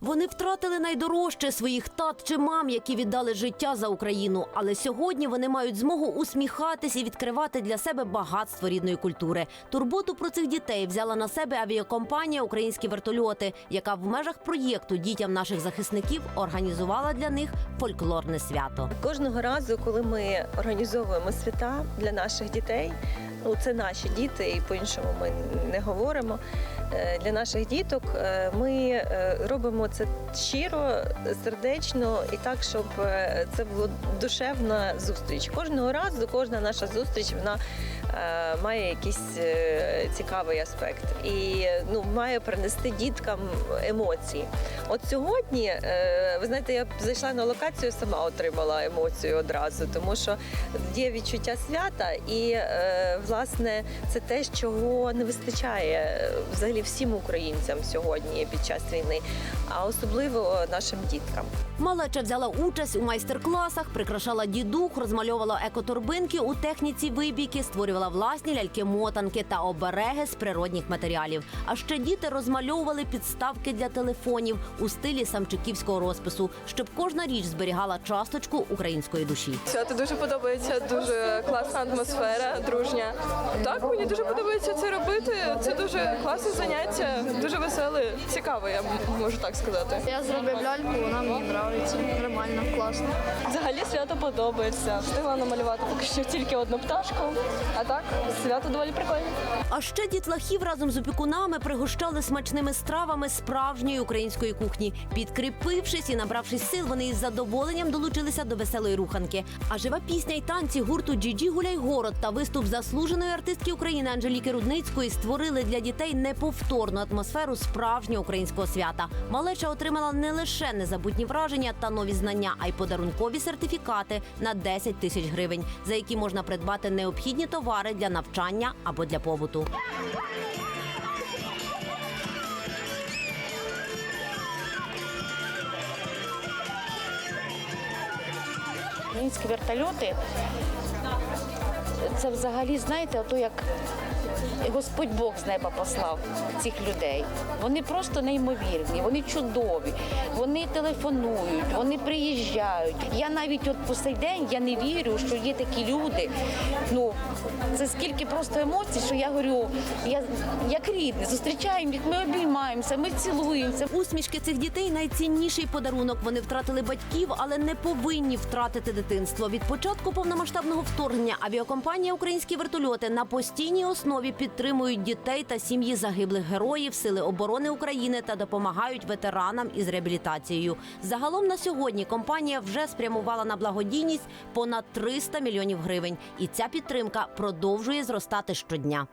Вони втратили найдорожче своїх тат чи мам, які віддали життя за Україну. Але сьогодні вони мають змогу усміхатись і відкривати для себе багатство рідної культури. Турботу про цих дітей взяла на себе авіакомпанія Українські вертольоти, яка в межах проєкту дітям наших захисників організувала для них фольклорне свято. Кожного разу, коли ми організовуємо свята для наших дітей, ну це наші діти, і по-іншому ми не говоримо. е, Для наших діток е, ми е, це щиро, сердечно і так, щоб е, це була душевна зустріч. Кожного разу, кожна наша зустріч вона е, має якийсь е, цікавий аспект і ну, має принести діткам емоції. От сьогодні, ви знаєте, я зайшла на локацію, сама отримала емоцію одразу, тому що є відчуття свята, і власне це те, чого не вистачає взагалі всім українцям сьогодні під час війни, а особливо нашим діткам. Малеча взяла участь у майстер-класах, прикрашала дідух, розмальовувала екоторбинки у техніці вибійки, створювала власні ляльки-мотанки та обереги з природних матеріалів. А ще діти розмальовували підставки для телефонів у стилі самчиківського розпису, щоб кожна річ зберігала часточку української душі. Свято дуже подобається, дуже класна атмосфера, дружня. Так, мені дуже подобається це робити. Це дуже класне заняття, дуже веселе, цікаве, я можу так сказати. Я зробив ляльку, вона мені подобається. Нормально, класно. Взагалі свято подобається. Встигла намалювати поки що тільки одну пташку, а так свято доволі прикольне. А ще дітлахів разом з опікунами пригощали смачними стравами справжньої української кухні. Підкріпившись і набравшись сил, вони із задоволенням долучилися до веселої руханки. А жива пісня й танці гурту Джіджі Гуляй Город та виступ заслуженої артистки України Анжеліки Рудницької створили для дітей неповторну атмосферу справжнього українського свята. Малеча отримала не лише незабутні враження та нові знання, а й подарункові сертифікати на 10 тисяч гривень, за які можна придбати необхідні товари для навчання або для побуту. Українські вертольоти це взагалі, знаєте, ото як Господь Бог з неба послав цих людей. Вони просто неймовірні, вони чудові, вони телефонують, вони приїжджають. Я навіть от по цей день я не вірю, що є такі люди. Ну це скільки просто емоцій, що я говорю, я як рідні, зустрічаємо їх, ми обіймаємося, ми цілуємося. Усмішки цих дітей найцінніший подарунок. Вони втратили батьків, але не повинні втратити дитинство. Від початку повномасштабного вторгнення авіакомпанія Українські вертольоти на постійній основі підтримують дітей та сім'ї загиблих героїв, сили оборони України та допомагають ветеранам із реабілітацією. Загалом на сьогодні компанія вже спрямувала на благодійність понад 300 мільйонів гривень, і ця підтримка продовжує зростати щодня.